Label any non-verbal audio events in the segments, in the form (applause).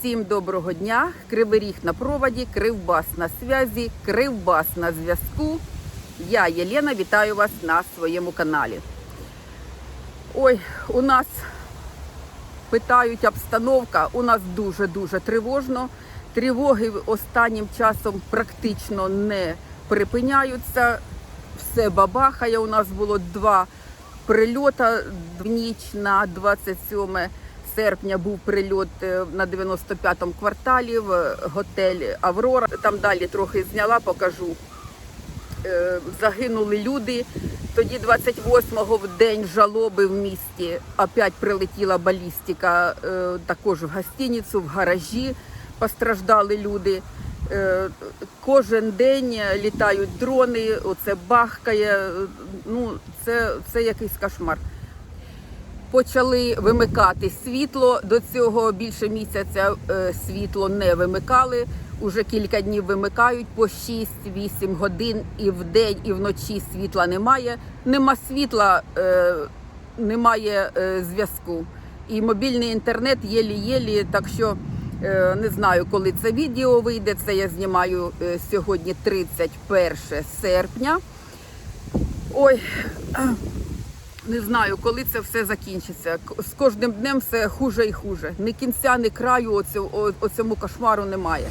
Всім доброго дня! Кривий ріг на проводі, Кривбас на зв'язі, Кривбас на зв'язку. Я Єлена, вітаю вас на своєму каналі. Ой, у нас питають обстановка, у нас дуже-дуже тривожно. Тривоги останнім часом практично не припиняються. Все бабахає. У нас було два прильота в ніч на 27 серпня був прильот е, на 95-му кварталі в готель Аврора. Там далі трохи зняла, покажу. Е, Загинули люди. Тоді 28-го в день жалоби в місті опять прилетіла балістика, е, також в гостиницю, в гаражі постраждали люди. Е, Кожен день літають дрони, оце бахкає. е, Ну, це, це якийсь кошмар. Почали вимикати світло. До цього більше місяця е, світло не вимикали. Уже кілька днів вимикають по 6-8 годин і в день, і вночі світла немає. Нема світла, е, немає е, зв'язку. І мобільний інтернет єлі-єлі. Так що не знаю, коли це відео вийде. Це я знімаю сьогодні 31 серпня. Ой, не знаю, коли це все закінчиться. З кожним днем все хуже і хуже. Ні кінця, ні краю оцю- оцьому кошмару немає.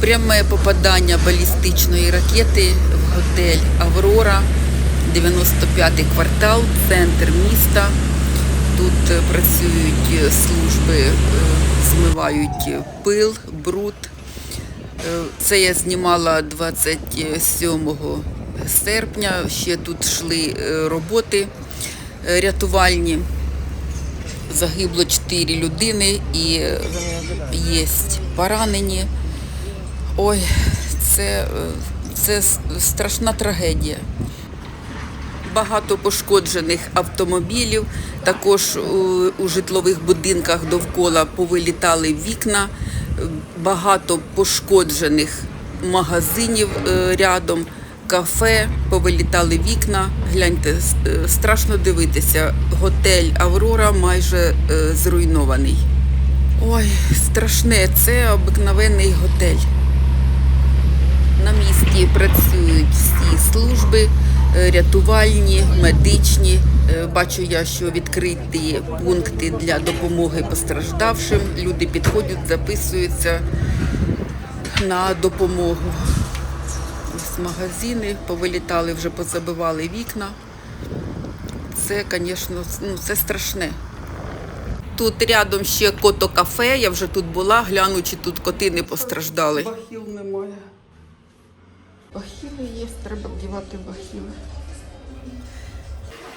Пряме попадання балістичної ракети в готель Аврора, 95-й квартал, центр міста. Тут працюють служби, е, змивають пил, бруд. Е, Це я знімала 27 серпня. Ще тут йшли е, роботи е, рятувальні. Загибло 4 людини і є поранені. Ой, це, е, це страшна трагедія. Багато пошкоджених автомобілів, також у, житлових будинках довкола повилітали вікна, багато пошкоджених магазинів рядом, кафе, повилітали вікна. Гляньте, е, страшно дивитися. Готель Аврора майже е, зруйнований. Ой, страшне, це обикновений готель. На місці працюють всі служби е, рятувальні, медичні. Бачу я, що відкриті пункти для допомоги постраждавшим. Люди підходять, записуються на допомогу. Магазини повилітали, вже позабивали вікна. Це, звісно, ну, це страшне. Тут рядом ще кото-кафе, я вже тут була, гляну, чи тут коти не постраждали. Бахіл немає. Бахіли є, треба вдівати бахіли.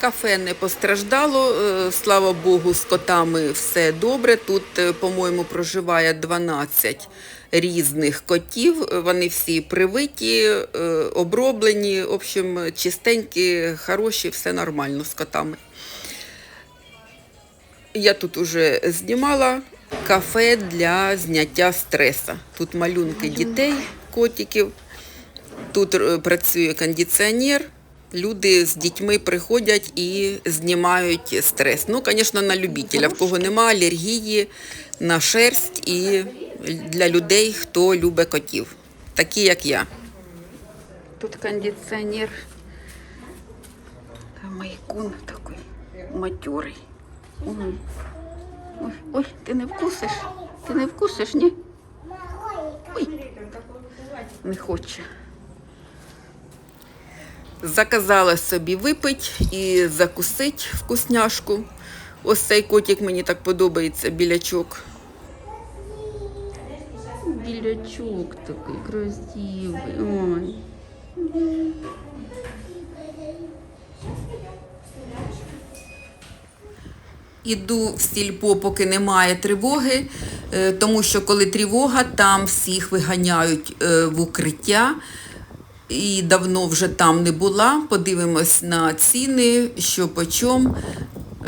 Кафе не постраждало, е, слава Богу, з котами все добре. Тут, е, по-моєму, проживає 12 різних котів. Вони всі привиті, е, оброблені, в общем, чистенькі, хороші, все нормально з котами. Я тут уже знімала кафе для зняття стреса. Тут малюнки дітей, котиків. Тут е, працює кондиціонер. Люди з дітьми приходять і знімають стрес. Ну, звісно, на любителя, в кого нема алергії на шерсть і для людей, хто любить котів, такі як я. Тут кондиціонер. Майкун такий матюрий. Ой. Ой, ой, ти не вкусиш? Ти не вкусиш, ні? Ой. Не хоче. Заказала собі випить і закусить вкусняшку. Ось цей котик мені так подобається, білячок. Білячок такий красивий. Ой. Іду в сільпо, поки немає тривоги, е, тому що коли тривога, там всіх виганяють е, в укриття. І давно вже там не була. Подивимось на ціни, що по чому.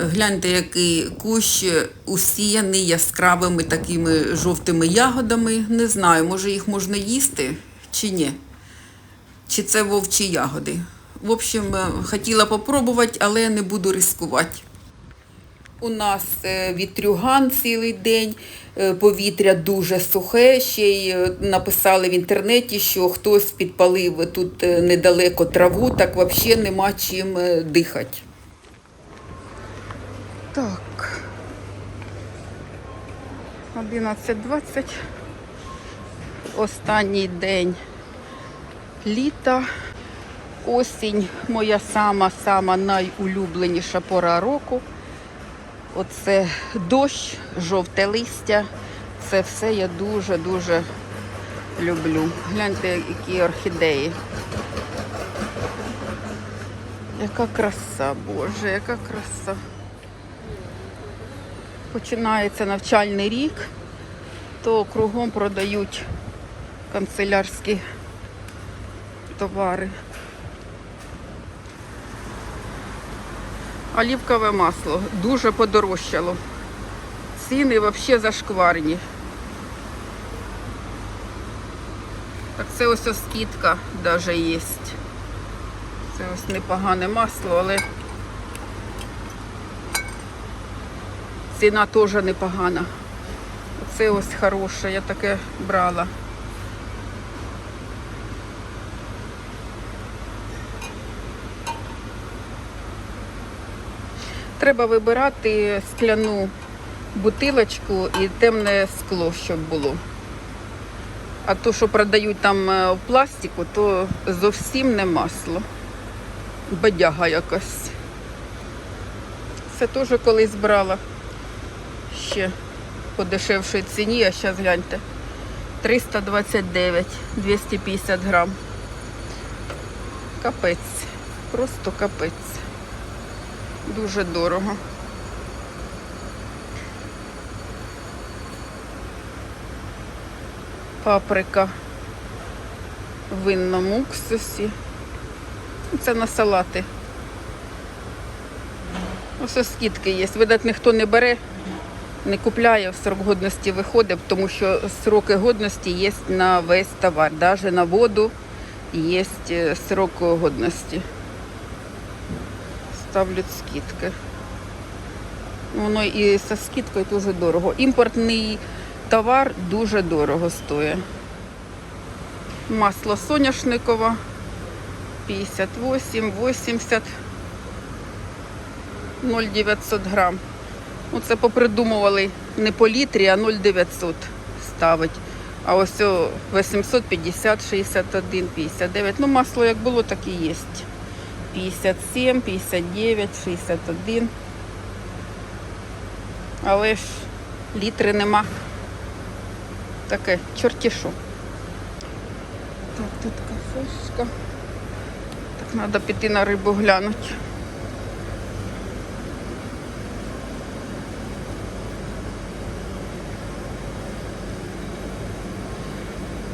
Гляньте, який кущ усіяний яскравими такими жовтими ягодами. Не знаю, може їх можна їсти чи ні. Чи це вовчі ягоди. В общем, е, хотіла попробувати, але не буду ризикувати. У нас е, вітрюган цілий день, е, повітря дуже сухе. Ще й написали в інтернеті, що хтось підпалив тут недалеко траву, так взагалі нема чим дихати. Так. 11.20. Останній день літа. Осінь моя сама-сама найулюбленіша пора року. Оце дощ, жовте листя. Це все я дуже-дуже люблю. Гляньте, які орхідеї. Яка краса, Боже, яка краса. Починається навчальний рік, то кругом продають канцелярські товари. Олівкове масло дуже подорожчало. Ціни взагалі зашкварні. Так це ось скидка навіть є. Це ось непогане масло, але ціна теж непогана. Це ось хороше, я таке брала. Треба вибирати скляну бутилочку і темне скло, щоб було. А то, що продають там е, в пластику, то зовсім не масло. Бадяга якась. Це теж колись брала ще по дешевшій ціні, а зараз гляньте. 329, 250 грам. Капець. Просто капець. Дуже дорого. Паприка в винному уксусі. Це на салати. Ось скидки є. Видать, ніхто не бере, не купляє, в срок годності виходить, тому що сроки годності є на весь товар. Навіть на воду є е, срок годності. Ставлять скидки. Воно і зі скидкою дуже дорого. Імпортний товар дуже дорого стоїть. Масло соняшникове 58, 80, 0,900 грам. Оце попридумували не по літрі, а 0,900 ставить. А ось 850, 61, 59. Ну, масло як було, так і є. 57, 59, 61. Але ж літри нема. Таке, чорті що. Так, тут кафешка. Так, треба піти на рибу глянути.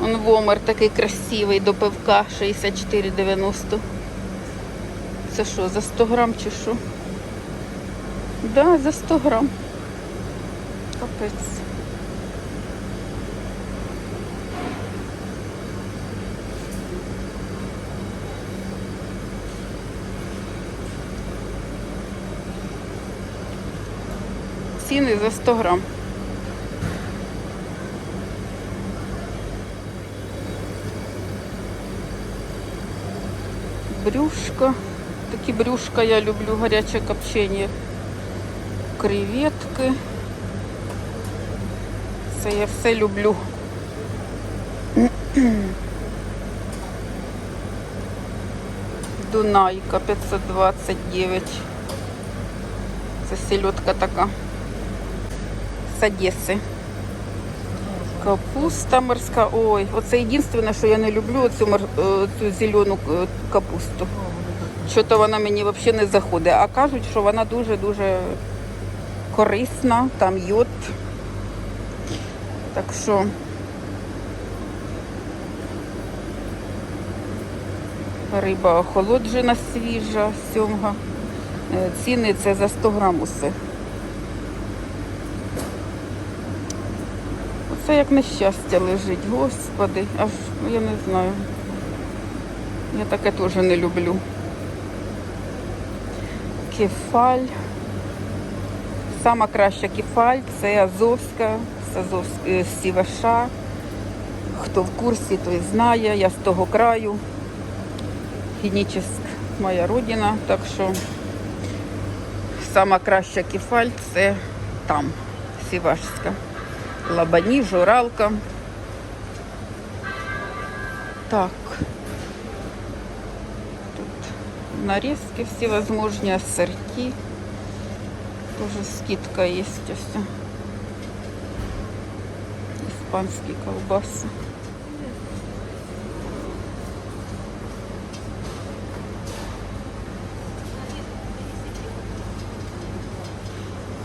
Он вомер такий красивий до пивка 64,90. Це що, за 100 грам чи що? Да, за 100 грам. Капець. Ціни за 100 грам. Брюшка. Такі брюшка я люблю, гаряче копчення. Креветки. Це я все люблю. Дунайка 529. Це сельодка така. З Одеси. Капуста морська. Ой, оце єдине, що я не люблю, оцю, мор... е, цю зелену е, капусту. Що-то вона мені взагалі не заходить. А кажуть, що вона дуже-дуже корисна, там йод. Так що риба охолоджена свіжа, сьомга. Е, Ціни це за 100 грам усе. Оце як нещастя лежить, господи, аж ну, я не знаю. Я таке теж не люблю. Кефаль Сама краща кефаль це Азовська, з е, Сіваша. Хто в курсі, той знає. Я з того краю. Хінічеськ моя родина, так що сама краща кефаль це там, Сівашська. Лабані, журалка. Так. Тут нарезки всевозможные, ассорти. Тоже скидка есть. Все. Испанские колбасы.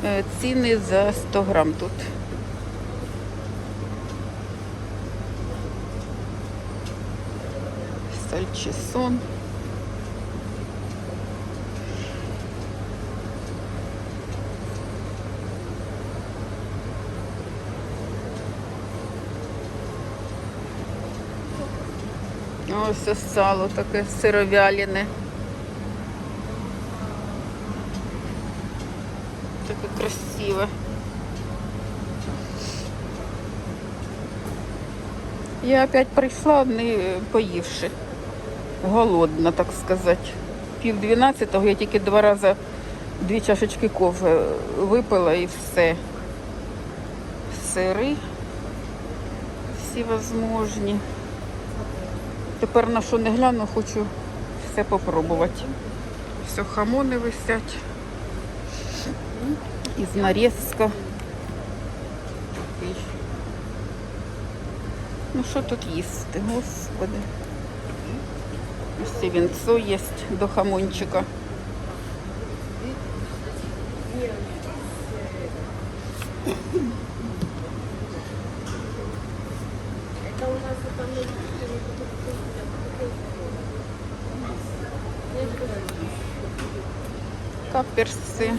Е, Ціни за 100 грам тут. Сальчисон. Ось ось сало таке сировялене. Таке красиве. Я опять прийшла, не поївши. Голодна, так сказати. Пів дванадцятого я тільки два рази дві чашечки кофе випила і все. Сири всі возможні. Тепер на що не гляну, хочу все попробувати. Все, хамони висять. Із нарізка. Ну що тут їсти, господи. Вінцо є до хамончика. Каперси.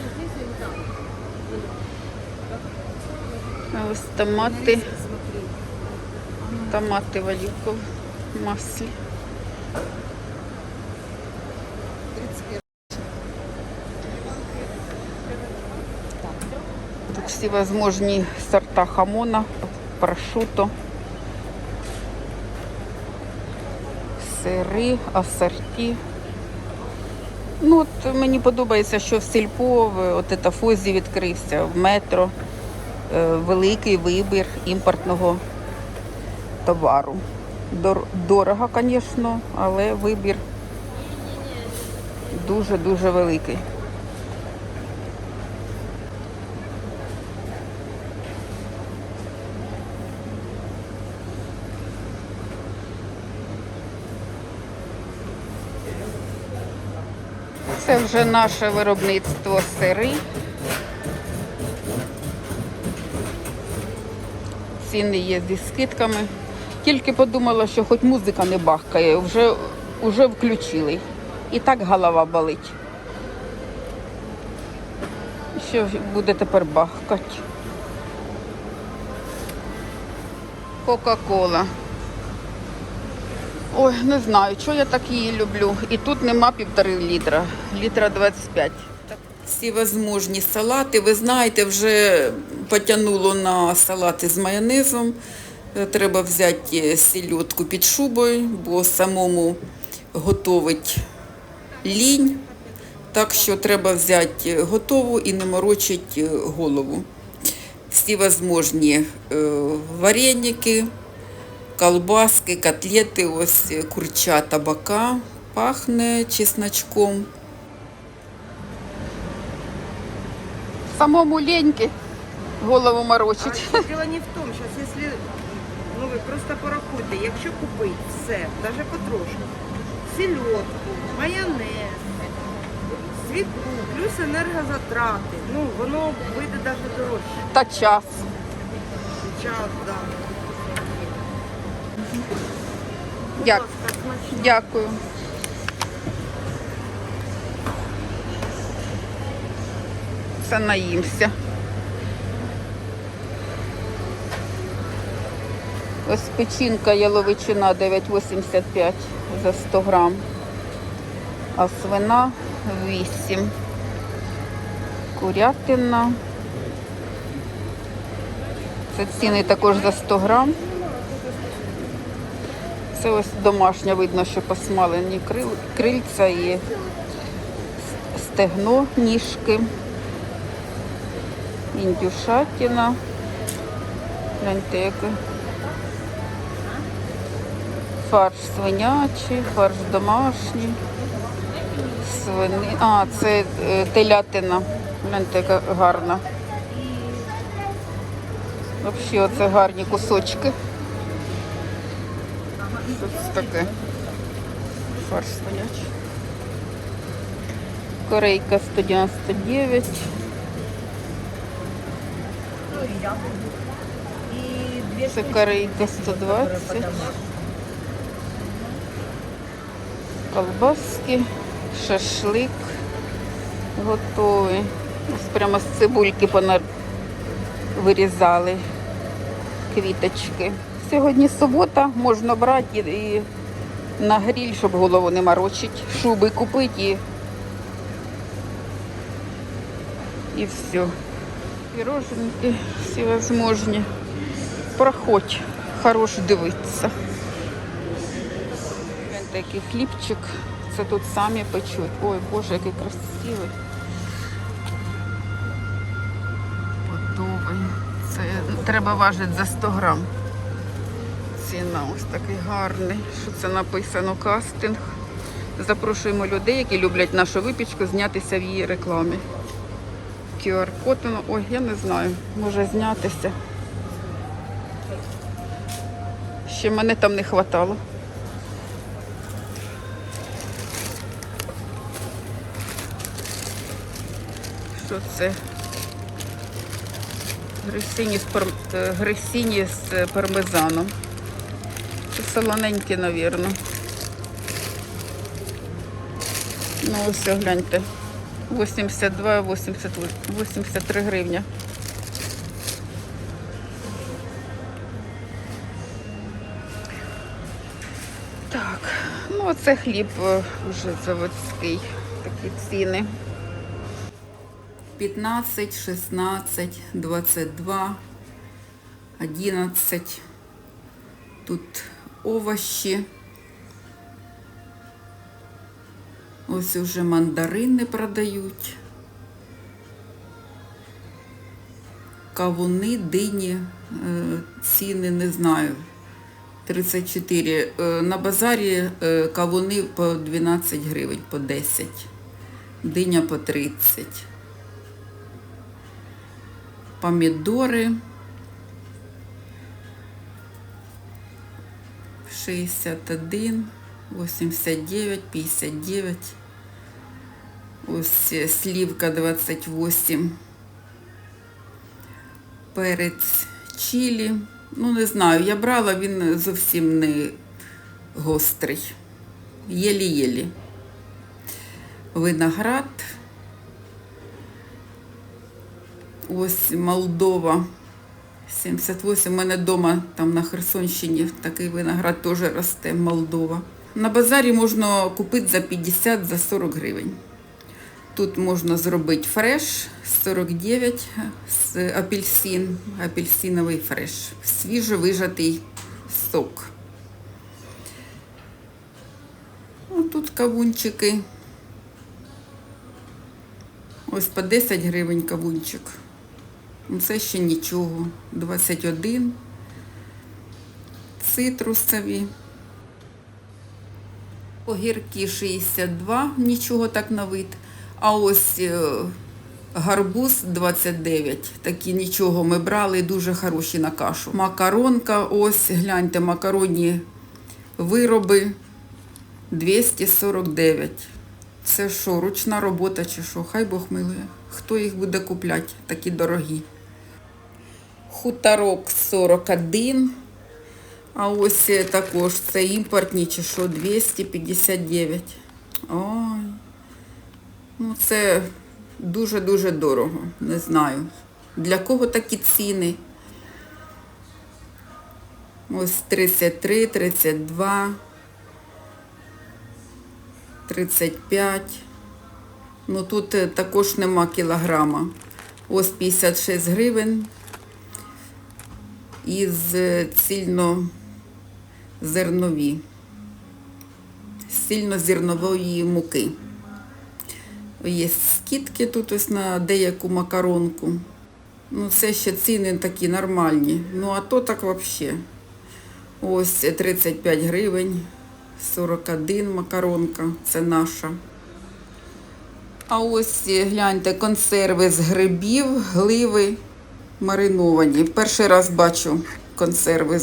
Ось томати. Томати в оливковому маслі. Всі сорта хамона, прошуто, сири, асорті. Ну, от мені подобається, що в сільпо, в- от це Фозі відкрився, в метро. Е, Великий вибір імпортного товару. Дор- Дорого, звісно, але вибір дуже-дуже великий. Це вже наше виробництво сири. Ціни є зі скидками. Тільки подумала, що хоч музика не бахкає, вже, вже включили. І так голова болить. Що буде тепер бахкати? Кока-кола. Ой, не знаю, що я так її люблю. І тут нема півтори літра, літра 25. Всі возможні салати. Ви знаєте, вже потягнуло на салати з майонезом. Е, Треба взяти сільотку під шубою, бо самому готовить лінь. Так що треба взяти готову і не морочити голову. Всі возможні е, вареники, колбаски, котлети, ось курча табака, пахне чесночком. Самому леньки голову морочить. А Дело не в тому, що якщо ну ви просто порахуйте, якщо купити все, навіть потрошку, сельодку, майонез, світлу, плюс енергозатрати, ну воно вийде навіть дорожче. Та час. Час, да. Дяк- Будь ласка, смачно. Дякую. Все наїмся. Ось печінка яловичина 9,85 за 100 грам, а свина 8. Курятина Це ціни також за 100 грам. Це ось домашня, видно, що посмалені крильця і стегно, ніжки, індюшатина. Гляньте, яке. Фарш свинячий, фарш домашній. Свини. А, це е, телятина. Гляньте, яка гарна. Взагалі, оце гарні кусочки. Це таке? Фарш свинячий. Корейка 199. Це корейка 120. Колбаски, шашлик готовий. Ось прямо з цибульки пона... вирізали квіточки. Сьогодні субота, можна брати і, на гриль, щоб голову не морочить. Шуби купити і, і все. Піроженки всевозможні. Проходь, хорош дивитися. Гляньте, який хлібчик. Це тут самі печуть. Ой, Боже, який красивий. Готовий. Це треба важити за 100 грам. Ціна ось такий гарний. Що це написано? Кастинг. Запрошуємо людей, які люблять нашу випічку, знятися в її рекламі. QR-код, ой, я не знаю, може знятися. Ще мене там не хватало. Що це? Грисіні з, пар... е, з е, пармезаном. Солоненькі, навірно. Ну, ось гляньте. 82, 80, 83 гривня. Так, ну оце хліб е, вже заводський. Такі ціни. 15, 16, 22, 11. Тут овощі. Ось уже мандарини продають. Кавуни, дині, е, ціни не знаю. 34. Е, На базарі е, кавуни по 12 гривень, по 10. Диня по 30. Помідори 61, 89, 59. Ось е, слівка 28. Перець чилі. Ну, не знаю, я брала, він зовсім не гострий. Єлі-єлі. Виноград. Ось Молдова. 78. У мене вдома там на Херсонщині такий виноград теж росте, Молдова. На базарі можна купити за 50 за 40 гривень. Тут можна зробити фреш 49 з апельсин, апельсиновий фреш, свіжовижатий сок. Ось тут кавунчики. Ось по 10 гривень кавунчик. Ну, Це ще нічого. 21. Цитрусові. Огірки 62, нічого так на вид. А ось е, гарбуз 29. Такі нічого ми брали, дуже хороші на кашу. Макаронка, ось, гляньте, макаронні вироби 249. Це що, ручна робота чи що? Хай Бог милує. Хто їх буде купляти, такі дорогі. Хуторок 41. А ось е, також це імпортні чи що, 259. Ой. Ну, це дуже-дуже дорого. Не знаю. Для кого такі ціни? Ось 33, 32, 35. Ну тут е, також нема кілограма. Ось 56 гривень. Із цільнозернові, цільнозернової муки. Є скидки тут ось на деяку макаронку. Ну, це ще ціни такі нормальні. Ну, а то так взагалі. Ось 35 гривень, 41 макаронка, це наша. А ось гляньте, консерви з грибів, гливи мариновані. Перший раз бачу консерви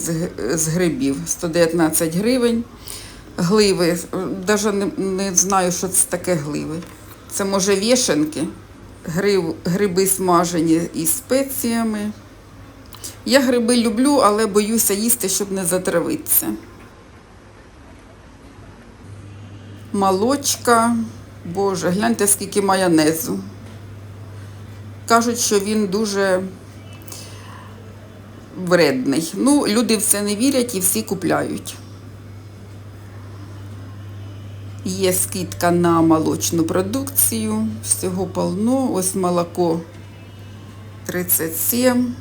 з, грибів. 119 гривень. Гливи. Навіть не, не знаю, що це таке гливи. Це може вішенки, гриб, гриби смажені із спеціями. Я гриби люблю, але боюся їсти, щоб не затравитися. Молочка. Боже, гляньте, скільки майонезу. Кажуть, що він дуже вредний. Ну, люди в це не вірять і всі купляють. Є скидка на молочну продукцію. Всього полно. Ось молоко 37,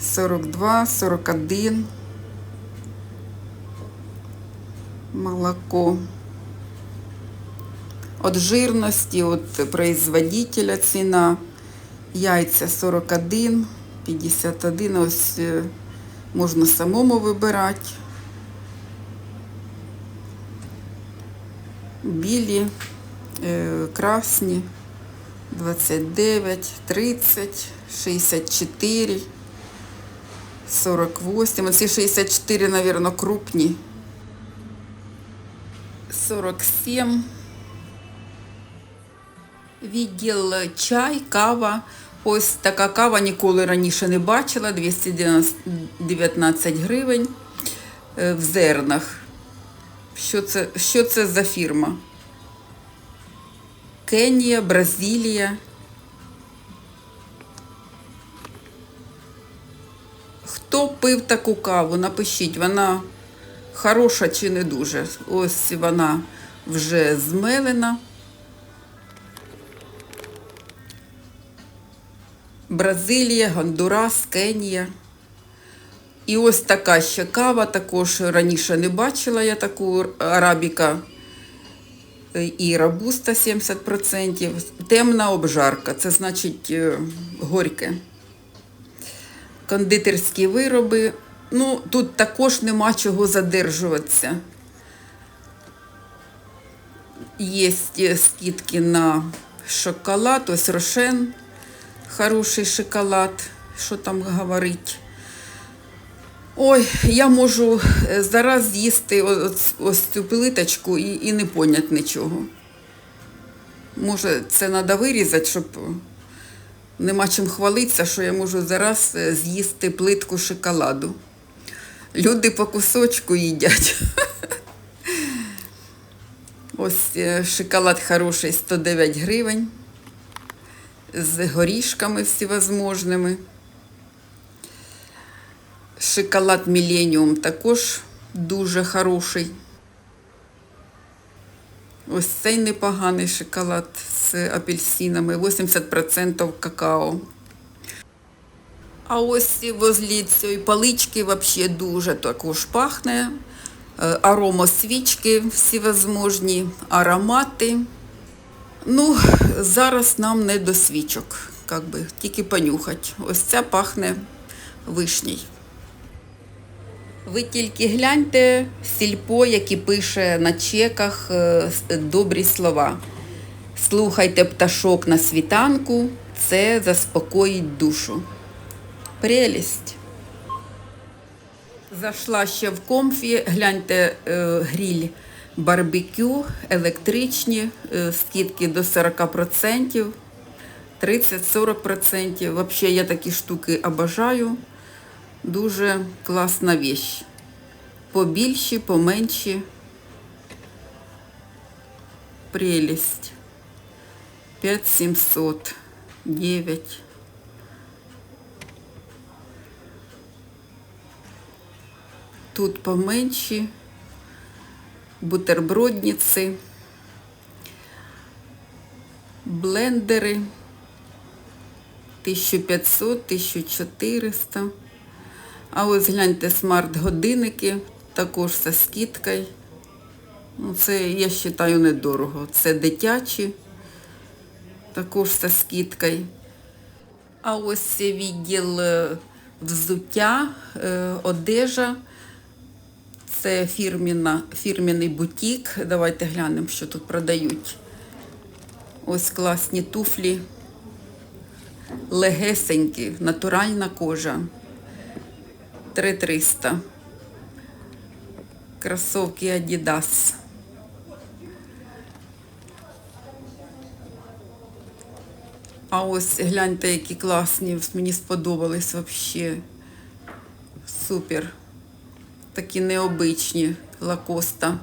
42, 41. Молоко. От жирності, от производителя ціна. Яйця 41, 51. Ось е, можна самому вибирати. Білі, е, красні 29, 30, 64, 48. Оці 64, мабуть, крупні. 47. Відділ чай, кава. Ось така кава ніколи раніше не бачила. 219 гривень е, в зернах. Що це, що це за фірма? Кенія, Бразилія. Хто пив таку каву? Напишіть, вона хороша чи не дуже. Ось вона вже змелена. Бразилія, Гондурас, Кенія. І ось така ще кава, також раніше не бачила я таку арабіка е, і рабуста 70%. Темна обжарка, це значить е, горьке. Кондитерські вироби. Ну, тут також нема чого задержуватися. Є е, скидки на шоколад, ось рошен, хороший шоколад, що там говорить. Ой, я можу е, зараз з'їсти ось, ось цю плиточку і, і не поняти нічого. Може, це треба вирізати, щоб нема чим хвалитися, що я можу зараз е, з'їсти плитку шоколаду. Люди по кусочку їдять. (laughs) Ось е, шоколад хороший 109 гривень. З горішками всевозможними. Шоколад Міленіум також дуже хороший. Ось цей непоганий шоколад з апельсинами, 80% какао. А ось возле цієї палички взагалі дуже також пахне. Е, Аромосвічки всевозможні, аромати. Ну, зараз нам не до свічок, як би, тільки понюхати. Ось ця пахне вишній. Ви тільки гляньте сільпо, який пише на чеках е, добрі слова. Слухайте пташок на світанку, це заспокоїть душу. Прелість. Зайшла ще в комфі, гляньте е, гріль барбекю, електричні, е, скидки до 40%, 30-40%. Взагалі я такі штуки обожаю. Дуже класна вещь. Побільші, поменші. Прелість. 5700, 9. Тут поменші. Бутербродниці. Блендери. 1500, 1400. А ось гляньте смарт-годинники, також зі скидкою. Ну, це, я вважаю, недорого. Це дитячі, також зі скидкою. А ось відділ е, взуття, е, одежа. Це фірміна, фірміний бутік. Давайте глянемо, що тут продають. Ось класні туфлі. Легесенькі, натуральна кожа. 3300. Кросовки Adidas. А ось гляньте, які класні, мені сподобались взагалі. Супер. Такі необичні лакоста.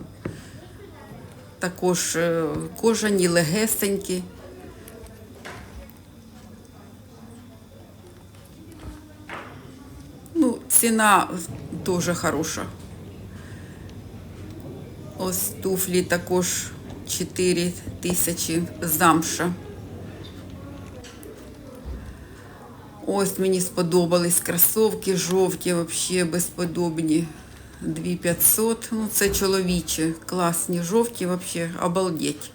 Також е, кожані, легесенькі. Ну, ціна дуже хороша. Ось туфлі також 4 тисячі замша. Ось мені сподобались кросовки жовті, взагалі безподобні. 2500. Ну, це чоловічі, класні, жовті, взагалі, обалдеть.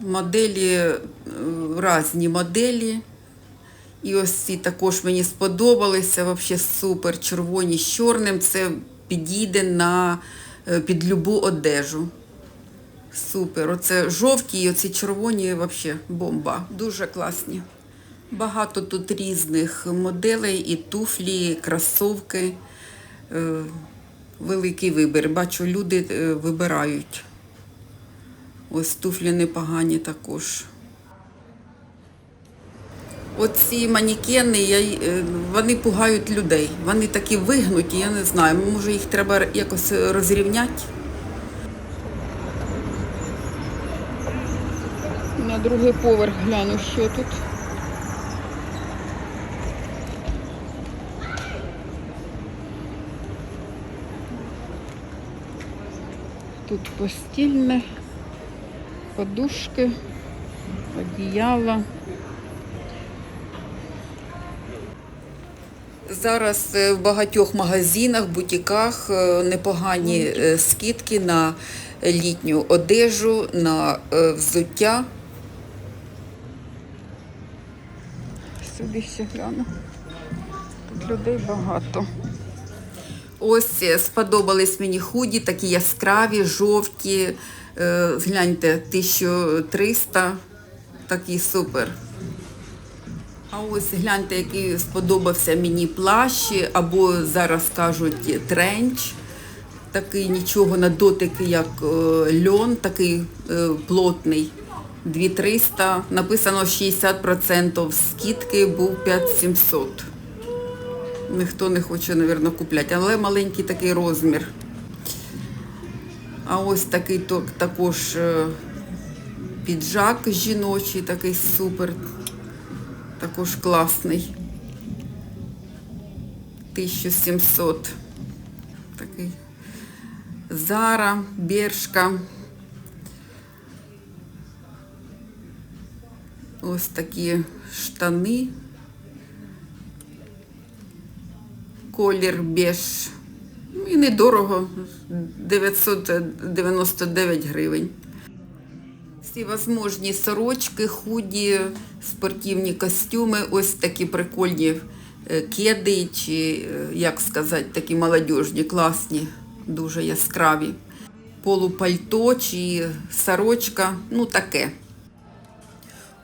Моделі, е, різні моделі. І ось ці також мені сподобалися, взагалі супер, червоні з чорним. Це підійде на, е, під любу одежу. Супер. Оце жовті і оці червоні взагалі бомба. Дуже класні. Багато тут різних моделей, і туфлі, і кросовки. Е, Великий вибір. Бачу, люди е, вибирають. Ось туфлі непогані також. Оці манікени, е, вони пугають людей. Вони такі вигнуті, я не знаю. Може їх треба якось розрівняти. На другий поверх гляну, що тут. Тут постільне, подушки, одіяло. Зараз е, в багатьох магазинах, бутіках е, непогані е, скидки на літню одежу, на взуття. Сюди ще гляну. Тут людей багато. Ось е, сподобались мені худі, такі яскраві, жовті. Е, Гляньте, 1300, такий супер. А ось гляньте, який сподобався мені плащ, або зараз кажуть тренч. Такий нічого на дотики, як е, льон, такий плотний. 2300, написано 60% скидки, був 5700. Ніхто не хоче, мабуть, купляти, але маленький такий розмір. А ось такий також е, піджак жіночий, такий супер, також класний. 1700. Такий. Зара, Бершка. Ось такі штани. Колір беж. Ну, І недорого. 999 гривень. Всі возможні сорочки, худі, спортивні костюми, ось такі прикольні е, кеди, чи, е, як сказати, такі молодіжні, класні, дуже яскраві. Полупальто чи сорочка, ну таке.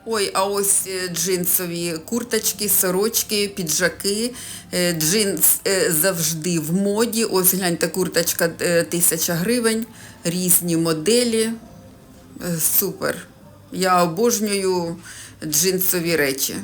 Ой, а ось е, джинсові курточки, сорочки, піджаки. Е, Джинс е, завжди в моді. Ось гляньте, курточка тисяча гривень, різні моделі. Супер. Я обожнюю джинсові речі.